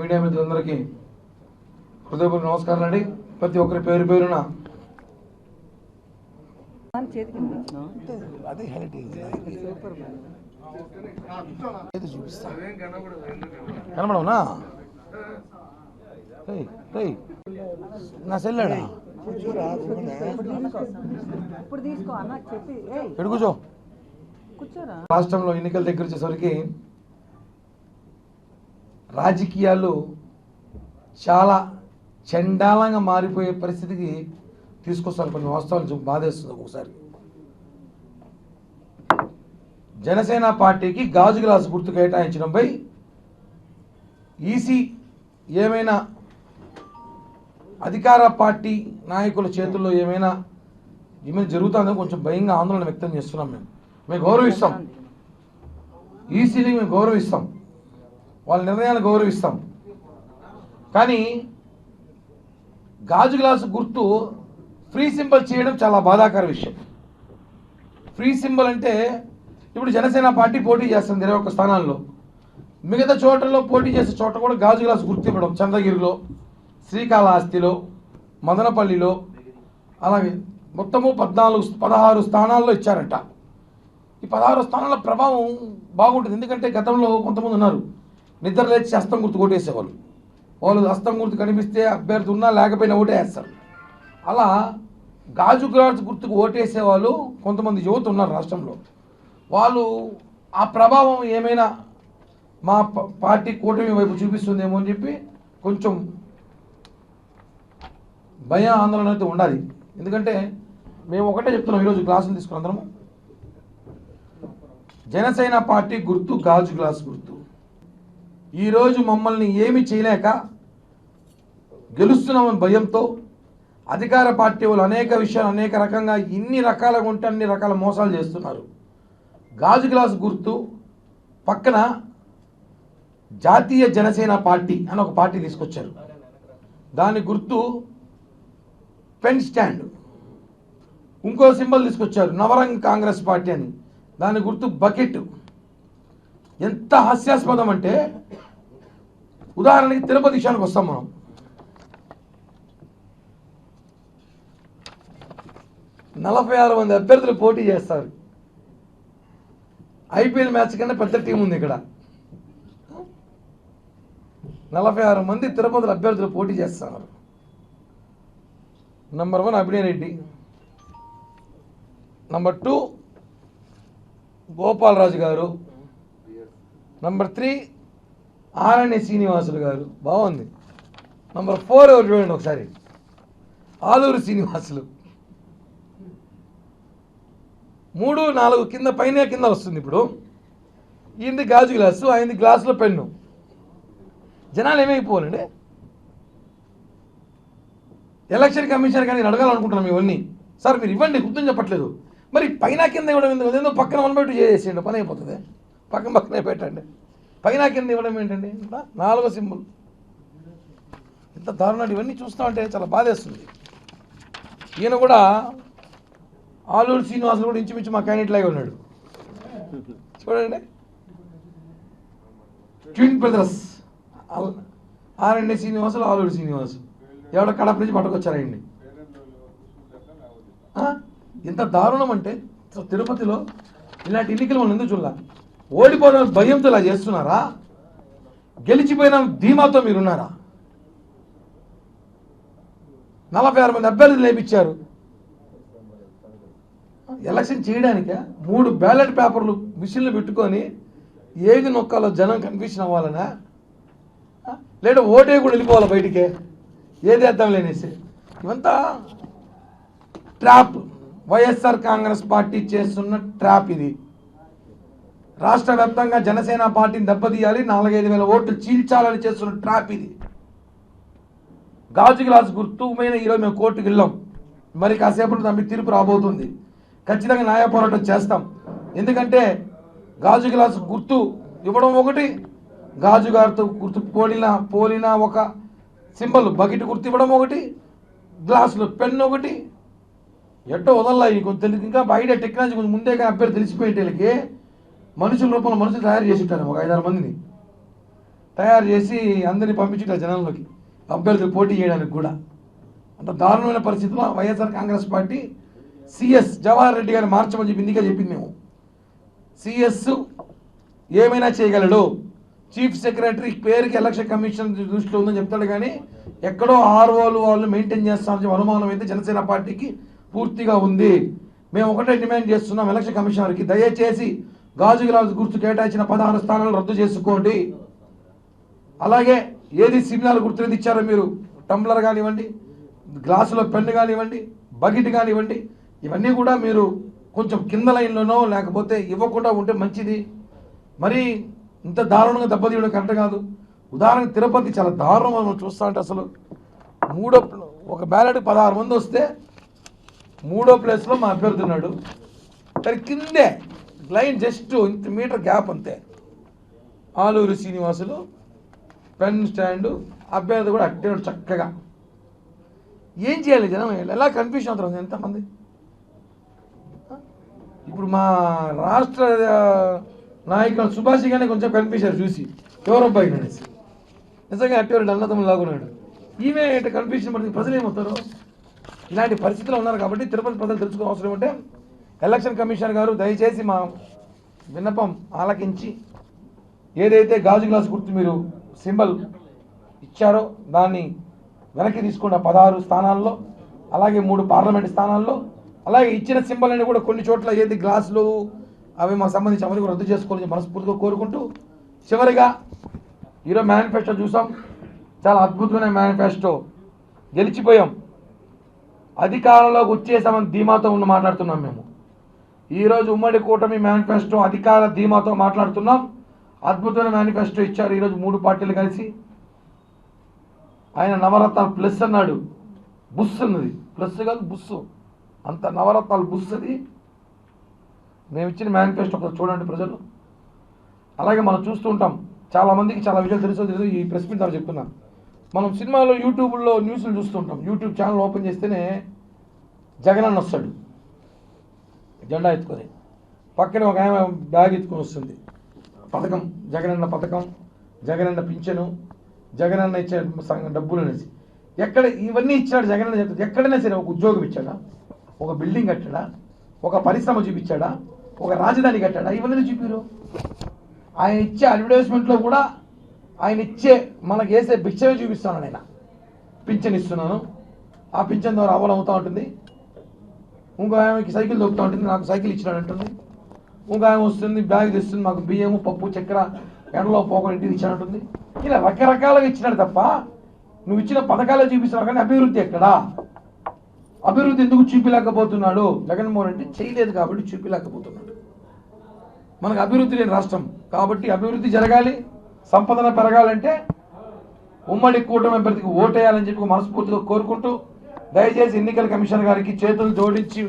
Media మిత్రులందరికీ హృదయపూర్వక నమస్కారం అండి. ప్రతి ఒక్కరి పేరు పేరున కనబడవునా. నా సెల్లాడా? ఇప్పుడు తీసుకో. అన్న చెప్పి ఏయ్ ఎడు కూర్చో. కూర్చోరా. రాష్ట్రంలో ఎన్నికల దగ్గర వచ్చేసరికి రాజకీయాలు చాలా చండాలంగా మారిపోయే పరిస్థితికి తీసుకొస్తారు కొన్ని వాస్తవాలు బాధేస్తుంది ఒకసారి జనసేన పార్టీకి గాజు గ్లాసు గుర్తు కేటాయించడంపై ఈసీ ఏమైనా అధికార పార్టీ నాయకుల చేతుల్లో ఏమైనా ఏమైనా జరుగుతుందో కొంచెం భయంగా ఆందోళన వ్యక్తం చేస్తున్నాం మేము. మేము గౌరవిస్తాం. ఈసీని మేము గౌరవిస్తాం. వాళ్ళ నిర్ణయాలు గౌరవిస్తాం. కానీ గాజు గ్లాసు గుర్తు ఫ్రీ సింబల్ చేయడం చాలా బాధాకర విషయం. ఫ్రీ సింబల్ అంటే ఇప్పుడు జనసేన పార్టీ పోటీ చేస్తుంది ఇరవై ఒక్క స్థానాల్లో. మిగతా చోట్లలో పోటీ చేసే చోట కూడా గాజు గ్లాసు గుర్తు ఇవ్వడం. చంద్రగిరిలో శ్రీకాళహస్తిలో మదనపల్లిలో అలాగే మొత్తము పద్నాలుగు పదహారు స్థానాల్లో ఇచ్చారట. ఈ పదహారు స్థానాల ప్రభావం బాగుంటుంది. ఎందుకంటే గతంలో కొంతమంది ఉన్నారు. నిద్ర లేచి హస్తం గుర్తు కొట్టేసేవాళ్ళు. వాళ్ళు హస్తం గుర్తు కనిపిస్తే అభ్యర్థి ఉన్నా లేకపోయినా ఓటేస్తారు అలా గాజు గ్లాస్ గుర్తుకు ఓటేసే వాళ్ళు కొంతమంది యువత ఉన్నారు రాష్ట్రంలో. వాళ్ళు ఆ ప్రభావం ఏమైనా మా పార్టీ కూటమి వైపు చూపిస్తుందేమో అని చెప్పి కొంచెం భయ ఆందోళన అయితే ఉండాలి. ఎందుకంటే మేము ఒకటే చెప్తున్నాం ఈరోజు గ్లాసులు తీసుకుని అందరము. జనసేన పార్టీ గుర్తు గాజు గ్లాస్ గుర్తు. ఈరోజు మమ్మల్ని ఏమి చేయలేక గెలుస్తున్నామని భయంతో అధికార పార్టీ వాళ్ళు అనేక విషయాలు అనేక రకంగా ఇన్ని రకాలుగా ఉంటే అన్ని రకాల మోసాలు చేస్తున్నారు. గాజు గ్లాస్ గుర్తు పక్కన జాతీయ జనసేన పార్టీ అని ఒక పార్టీ తీసుకొచ్చారు. దాని గుర్తు పెన్ స్టాండ్. ఇంకో సింబల్ తీసుకొచ్చారు నవరంగ్ కాంగ్రెస్ పార్టీ అని. దాని గుర్తు బకెట్. ఎంత హాస్యాస్పదం అంటే ఉదాహరణకి తిరుపతి విషయానికి వస్తాం మనం. నలభై ఆరు మంది అభ్యర్థులు పోటీ చేస్తారు. ఐపీఎల్ మ్యాచ్ కన్నా పెద్ద టీం ఉంది ఇక్కడ. నలభై ఆరు మంది తిరుపతిలో అభ్యర్థులు పోటీ చేస్తున్నారు. Number one Abhinay Reddy. Number two Gopalaraju garu. Number three Aranya Srinivasulu గారు. బాగుంది. నంబర్ ఫోర్ ఎవరు చూడండి ఒకసారి. ఆలూరు శ్రీనివాసులు. మూడు నాలుగు కింద పైన కింద వస్తుంది ఇప్పుడు. ఈయనది గాజు గ్లాసు ఆయనది గ్లాసులో పెన్ను. జనాలు ఏమైపోవాలండి ఎలక్షన్ కమిషన్ కానీ అడగాలనుకుంటున్నాం ఇవన్నీ సార్ మీరు ఇవ్వండి గుర్తుని చెప్పట్లేదు. మరి పైన కింద ఇవ్వడం ఎందుకు ఏదో పక్కన వన్ బై టూ చేసేయండి పని అయిపోతుంది. పక్కన పక్కనే పెట్టండి. పైన కింద ఇవ్వడం ఏంటండి? నాలుగో సింబల్. ఇంత దారుణాలు ఇవన్నీ చూస్తామంటే చాలా బాధేస్తుంది. ఈయన కూడా ఆలూరు శ్రీనివాసులు కూడా ఇంచుమించు మా క్యాండిడేట్ లాగే ఉన్నాడు. చూడండి. Twin brothers. RMD Srinivasulu Aluru Srinivasu ఎవడో కడప నుంచి పట్టుకొచ్చారండి. ఇంత దారుణం అంటే తిరుపతిలో ఇలాంటి ఎన్నికలు మనం ఎందుకు చూడాలి? ఓడిపోయిన భయంతో ఇలా చేస్తున్నారా? గెలిచిపోయిన ధీమాతో మీరున్నారా? నలభై ఆరు మంది అభ్యర్థులు లేపించారు. ఎలక్షన్ చేయడానికే? మూడు బ్యాలెట్ పేపర్లు మిషన్లు పెట్టుకొని ఏది నొక్కాలో జనం కన్ఫ్యూషన్ అవ్వాలనా? లేదా ఓటే కూడా వెళ్ళిపోవాలి బయటికే? ఏది వేద్దాం లేనేసి? ఇవంతా ట్రాప్. వైఎస్ఆర్ కాంగ్రెస్ పార్టీ చేస్తున్న ట్రాప్ ఇది. రాష్ట్ర వ్యాప్తంగా జనసేన పార్టీని దెబ్బతీయాలి నాలుగైదు వేల ఓట్లు చీల్చాలని చేస్తున్న ట్రాప్ ఇది. గాజు గ్లాస్ గుర్తు మీద ఈరోజు మేము కోర్టుకు వెళ్ళాం. మరి కాసేపటి తమ్మి తీర్పు రాబోతుంది. ఖచ్చితంగా న్యాయ పోరాటం చేస్తాం. ఎందుకంటే గాజు గ్లాస్ గుర్తు ఇవ్వడం ఒకటి గాజు గారితో గుర్తు పోలిన పోలిన ఒక సింబల్ బకెట్ గుర్తు ఇవ్వడం ఒకటి గ్లాసులో పెన్ ఒకటి. ఎట్టో వదల్లా ఈ కొంచెం ఇంకా బయట టెక్నాలజీ కొంచెం ముందే కానీ అభ్యర్థి తెలిసిపోయేటోళ్ళకి మనుషుల రూపంలో మనుషులు తయారు చేసి ఉంటారు ఒక ఐదారు మందిని. తయారు చేసి అందరిని పంపించుంటారు జనంలోకి అభ్యర్థులు పోటీ చేయడానికి కూడా. అంత దారుణమైన పరిస్థితిలో YSR Congress party CS Jawahar Reddy గారిని మార్చమని చెప్పి ఇందుకే చెప్పింది మేము. సిఎస్ ఏమైనా చేయగలడు? చీఫ్ సెక్రటరీ పేరుకి ఎలక్షన్ కమిషన్ దృష్టిలో ఉందని చెప్తాడు కానీ ఎక్కడో ఆర్ఓలు వాళ్ళు మెయింటైన్ చేస్తామని చెప్పి అనుమానం అయితే జనసేన పార్టీకి పూర్తిగా ఉంది. మేము ఒకటే డిమాండ్ చేస్తున్నాం ఎలక్షన్ కమిషనర్కి. దయచేసి గాజు గ్లాసు గుర్తు కేటాయించిన పదహారు స్థానాలు రద్దు చేసుకోండి. అలాగే ఏది సిగ్నల్ గుర్తులేదు ఇచ్చారో మీరు? టంబ్లర్ కానివ్వండి గ్లాసులో పెన్ను కానివ్వండి బకెట్ కానివ్వండి ఇవన్నీ కూడా మీరు కొంచెం కింద లైన్లోనో లేకపోతే ఇవ్వకుండా ఉంటే మంచిది. మరి ఇంత దారుణంగా దెబ్బతీయడం కరెక్ట్ కాదు. ఉదాహరణ తిరుపతి చాలా దారుణం మనం చూస్తా అంటే అసలు. మూడో ఒక బ్యాలెట్ పదహారు మంది వస్తే మూడో ప్లేస్లో మా అభ్యర్థి ఉన్నాడు. కానీ కిందే లైన్ జస్ట్ ఇంత మీటర్ గ్యాప్ అంతే. ఆలూరు శ్రీనివాసులు పెన్ స్టాండ్ అభ్యర్థి కూడా అట్టే చక్కగా. ఏం చేయాలి జనం? ఎలా కన్ఫ్యూషన్ అవుతారు ఎంతమంది? ఇప్పుడు మా రాష్ట్ర నాయకుడు నాయకులు సుభాష్ గానే కొంచెం కనిపించారు చూసి. ఎవరబ్బాయి అనేసి. నిజంగా అట్టేవాడు అన్నదమ్ములు లాగున్నాడు ఈమె కన్ఫ్యూషన్ పడుతుంది ప్రజలు ఏమవుతారు? ఇలాంటి పరిస్థితులు ఉన్నారు కాబట్టి తిరుపతి ప్రజలు తెలుసుకోవాల్సిన అవసరం ఉంటే ఎలక్షన్ కమిషనర్ గారు దయచేసి మా విన్నపం ఆలకించి ఏదైతే గాజు గ్లాస్ గుర్తు మీరు సింబల్ ఇచ్చారో దాన్ని వెనక్కి తీసుకున్న పదహారు స్థానాల్లో అలాగే మూడు పార్లమెంట్ స్థానాల్లో అలాగే ఇచ్చిన సింబల్ అని కూడా కొన్ని చోట్ల ఏది గ్లాసులు అవి మాకు సంబంధించి అవన్నీ కూడా రద్దు చేసుకోవాలని మనస్ఫూర్తిగా కోరుకుంటూ చివరిగా ఈరోజు మేనిఫెస్టో చూసాం. చాలా అద్భుతమైన మేనిఫెస్టో. గెలిచిపోయాం. అధికారంలోకి వచ్చేసామని ధీమాతో ఉన్న మాట్లాడుతున్నాం మేము. ఈరోజు ఉమ్మడి కూటమి మేనిఫెస్టో అధికార ధీమాతో మాట్లాడుతున్నాం. అద్భుతమైన మేనిఫెస్టో ఇచ్చారు ఈరోజు మూడు పార్టీలు కలిసి. ఆయన నవరత్నాలు ప్లస్ అన్నాడు. బుస్ అన్నది. ప్లస్ కాదు బుస్సు. అంత నవరత్నాలు బుస్ అది. మేము ఇచ్చిన మేనిఫెస్టో ఒకసారి చూడండి ప్రజలు. అలాగే మనం చూస్తూ ఉంటాం. చాలామందికి చాలా విషయాలు తెలుసో తెలుసు ఈ ప్రెస్ మీట్ ద్వారా చెప్తున్నాను మనం సినిమాలో యూట్యూబ్లో న్యూస్లు చూస్తుంటాం యూట్యూబ్ ఛానల్ ఓపెన్ చేస్తేనే జగన్ అన్న వస్తాడు. జెండా ఎత్తుకొని. పక్కన ఒక ఆమె బ్యాగ్ ఎత్తుకొని వస్తుంది. పథకం జగనన్న పథకం జగనన్న పింఛను జగనన్న ఇచ్చే సంఘ- డబ్బులు అనేసి. ఎక్కడ ఇవన్నీ ఇచ్చాడు జగనన్న చెప్తుంది ఎక్కడైనా సరే ఒక ఉద్యోగం ఇచ్చాడా? ఒక బిల్డింగ్ కట్టాడా? ఒక పరిశ్రమ చూపించాడా? ఒక రాజధాని కట్టాడా? ఇవన్నీ చూపిరు. ఆయన ఇచ్చే అడ్వర్టైజ్మెంట్లో కూడా ఆయన ఇచ్చే మనకి వేసే భిక్షమే చూపిస్తున్నాను ఆయన. పింఛన్ ఇస్తున్నాను. ఆ పింఛన్ ద్వారా అవ్వడం అవుతూ ఉంటుంది. ఇంకో ఆమెకి సైకిల్ దొక్కుతూ ఉంటుంది నాకు సైకిల్ ఇచ్చినాడు అంటుంది. ఇంకో ఆమె వస్తుంది బ్యాగ్ తెస్తుంది మాకు బియ్యము పప్పు చక్కెర ఎండలో పోకుండా ఇంటికి ఇచ్చినట్టుంది ఇలా రకరకాలుగా ఇచ్చినాడు తప్ప నువ్వు ఇచ్చిన పథకాలే చూపిస్తున్నావు కానీ అభివృద్ధి ఎక్కడా? అభివృద్ధి ఎందుకు చూపిలేకపోతున్నాడు? జగన్మోహన్ రెడ్డి చేయలేదు కాబట్టి చూపిలేకపోతున్నాడు. మనకు అభివృద్ధి లేని రాష్ట్రం కాబట్టి అభివృద్ధి జరగాలి సంపదన పెరగాలంటే ఉమ్మడి కూటమి అభ్యర్థికి ఓటేయాలని చెప్పి మనస్ఫూర్తిగా కోరుకుంటూ దయచేసి ఎన్నికల కమిషన్ గారికి చేతులు జోడించి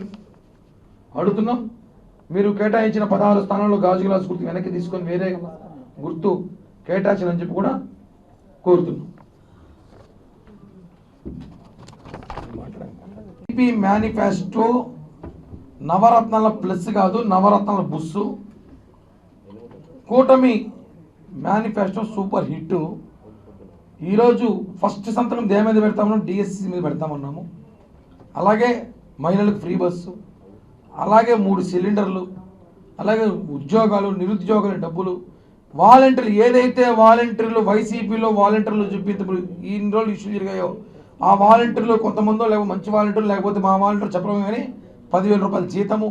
అడుగుతున్నాం. మీరు కేటాయించిన పదహారు స్థానంలో గాజు గుర్తు వెనక్కి తీసుకొని వేరే గుర్తు కేటాయించాలని చెప్పి కూడా కోరుతున్నాం. టీపీ మేనిఫెస్టో నవరత్నాల ప్లస్ కాదు నవరత్నాల బుస్సు. కూటమి మేనిఫెస్టో సూపర్ హిట్. ఈరోజు ఫస్ట్ సంతకం దేని మీద పెడతామన్నాం డిఎస్సి మీద పెడతామన్నాము అలాగే మహిళలకు ఫ్రీ బస్సు అలాగే మూడు సిలిండర్లు అలాగే ఉద్యోగాలు నిరుద్యోగుల డబ్బులు వాలంటీర్లు ఏదైతే వాలంటీర్లు వైసీపీలో వాలంటీర్లు చూపించప్పుడు ఈ ఇన్ని రోజులు ఇష్యూ జరిగాయో ఆ వాలంటీర్లు కొంతమందో లేకపోతే మంచి వాలంటీర్లు లేకపోతే మా వాలంటీర్ చెప్పడం కానీ పదివేల రూపాయల జీతము.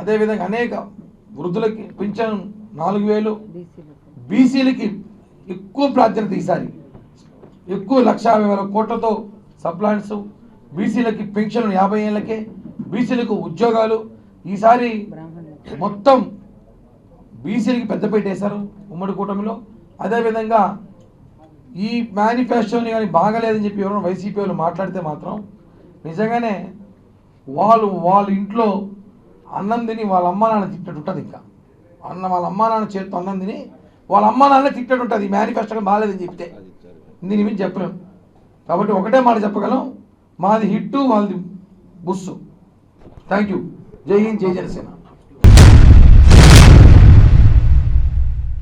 అదేవిధంగా అనేక వృద్ధులకి పింఛను నాలుగు వేలు బీసీలకి ఎక్కువ ప్రాధాన్యత ఈసారి. ఎక్కువ లక్ష వేల కోట్లతో సప్లాన్స్ బీసీలకి పెన్షన్ యాభై ఏళ్ళకే బీసీలకు ఉద్యోగాలు. ఈసారి మొత్తం బీసీలకి పెద్దపేట వేశారు ఉమ్మడి కూటమిలో. అదేవిధంగా ఈ మేనిఫెస్టోని కానీ బాగలేదని చెప్పి ఎవరైనా వైసీపీ వాళ్ళు మాట్లాడితే మాత్రం నిజంగానే వాళ్ళు వాళ్ళ ఇంట్లో అన్నం తిని వాళ్ళ అమ్మ నాన్న తిట్టడు ఉంటుంది ఇంకా. అన్న వాళ్ళ అమ్మ నాన్న చేతితో అన్నం తిని వాళ్ళ అమ్మ నాన్న తిట్టడు ఉంటుంది మేనిఫెస్టో బాగాలేదని చెప్తే. దీని మీద చెప్పలేం. కాబట్టి ఒకటే మాట చెప్పగలం మాది హిట్టు వాళ్ళది బుస్సు. థ్యాంక్ యూ జై హింద్ జై జనసేన.